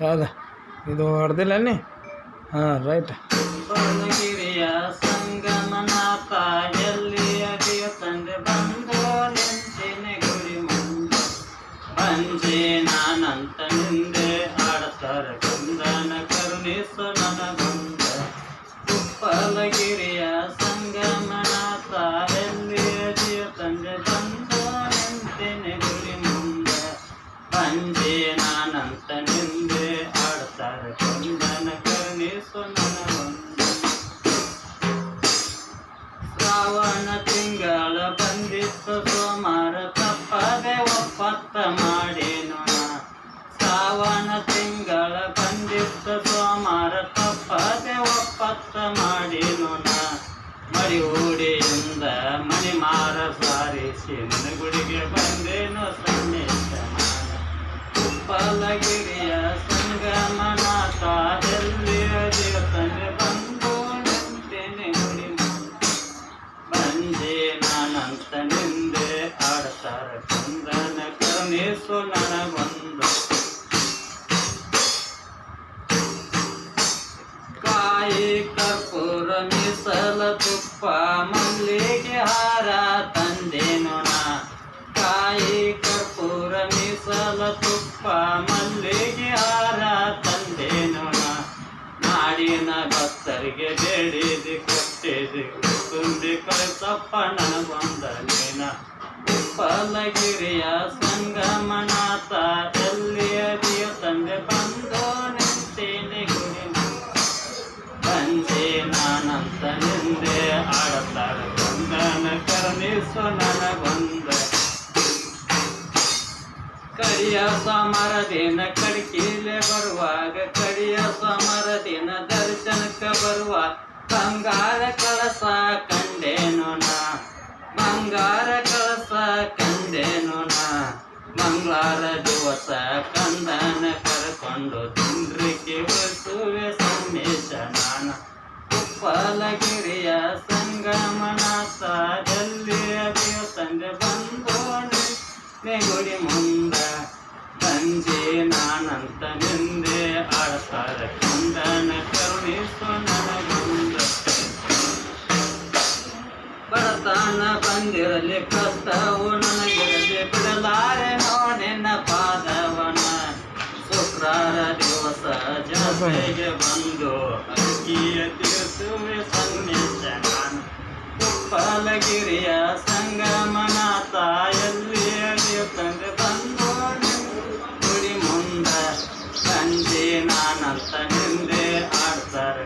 ಹೌದಾ? ಇದು ಹೊಡೆದಿಲ್ಲ ನೀ? ಹಾಂ ರೈಟ್ ಗಿರಿಯ ಸಂಗಮನಾಥ ಎಲ್ಲಿ ಅಡಿಯ ತಂದೆ ಬಂದು ನಿಂತಿನ ಗುಡಿ ಮುಂದೆ. ಬಂಜೆ ನಾನಂತ ನಿಂದೆ ಆಡ್ತಾರ ಕಂದನ ಕರುಣಿಸು ನಾನಂತ ನಿಂದೆ ಆಡ್ತಾರ ಕಂದನ ಕರುಣಿಸು ಶ್ರಾವಣ ತಿಂಗಳ ಬಂದಿತ್ತು ಸೋಮಾರ ತಪ್ಪದೆ ಒಪ್ಪತ್ತ ಮಾಡೇನು. ಶ್ರಾವಣ ತಿಂಗಳ ಬಂದಿತ್ತು ಸೋಮಾರ ತಪ್ಪದೆ ಒಪ್ಪತ್ತ ಮಾಡೇನು. ಮಡಿ ಹೂಡಿಯಿಂದ ಮಣಿ ಮಾರ ಉಪ್ಪಲಗಿರಿಯ ಸಂಗಮನಾಥ ಎಲ್ಲಿ ಅದಿಯ ತಂದೆ ಬಂದು ನಾನಂತ ನಿಂದೆ ಚಂದನ ಕಂದನ ಕರುಣಿಸು ನನಗೊಂದು. ಕಾಯಿ ಕರ್ಪೂರ ಮೀಸಲ ತುಪ್ಪ, ಮಲ್ಲಿಗೆ ಹಾರ ತುಪ್ಪ ಮಲ್ಲಿಗೆ ಹಾರ ತಂದೆ ನೋಣ ನಾಡಿನ ಭಕ್ತರಿಗೆ ಬೇಡಿದಿ, ಕೊಟ್ಟಿದಿ ತುಂಬಿ ಕಳಿಸಪ್ಪ ನನಗೊಂದ ನೀನ ಉಪ್ಪಲಗಿರಿಯ ಸಂಗಮನಾಥ, ಎಲ್ಲಿ ಅದಿಯ ತಂದೆ ಬಂದು ನಿಂತೇನೆ ಗುಡಿ ಬಂಜೆ ನಾನಂತ ನಿಂದೆ ಆಡತಾರ ಬಂದನ ಕರುಣಿಸು ನನಗೊಂದ. ಕಡಿಯ ಸಮರ ದಿನ ಕಡ್ಕಿಲೆ ಬರುವಾಗ ಕಡಿಯ ಸಮರ ದಿನ ದರ್ಶನಕ್ಕೆ ಬರುವ ಬಂಗಾರ ಕಳಸ ಕಂಡೇನು ನಾ. ಬಂಗಾರ ಕಳಸ ಕಂಡೇನು ನಾ. ಮಂಗಳಾರ ದಿವಸ ಕಂದನ ಕರ್ಕೊಂಡು ತಿಂಡ್ರಿಗೆ ಬಸುವೆ ಸಮೇಶ ನಾನ. ಉಪ್ಪಲಗಿರಿಯ ಸಂಗಮನ ಅದಿಯ ತಂದೆ ಬಂದು ಗುಡಿ ಮುಂದ ಸಂಜೆ ನಾನಂತ ನಿಂದೆ ಆಡತಾರ ಕಂದನ ಕರುಣಿಸು ನನಗೊಂದ. ಬಡತನ ಬಂದಿರಲಿ, ಕಷ್ಟವು ನನಗಿರಲಿ, ಬಿಡಲಾರೆ ನೋಡಿನ ಪಾದವನ. ಶುಕ್ರಾರ ದಿವಸ ಜಾತ್ರೆಗೆ ಬಂದು ಅಕ್ಕಿಯ ತಿಳಿಸುವೆ ಸಂದೇಶ ನಾನು. ಉಪ್ಪಲಗಿರಿಯ ಸಂಜೆ ನಾನಂತ ನಿಂದೆ ಆಡ್ತಾರ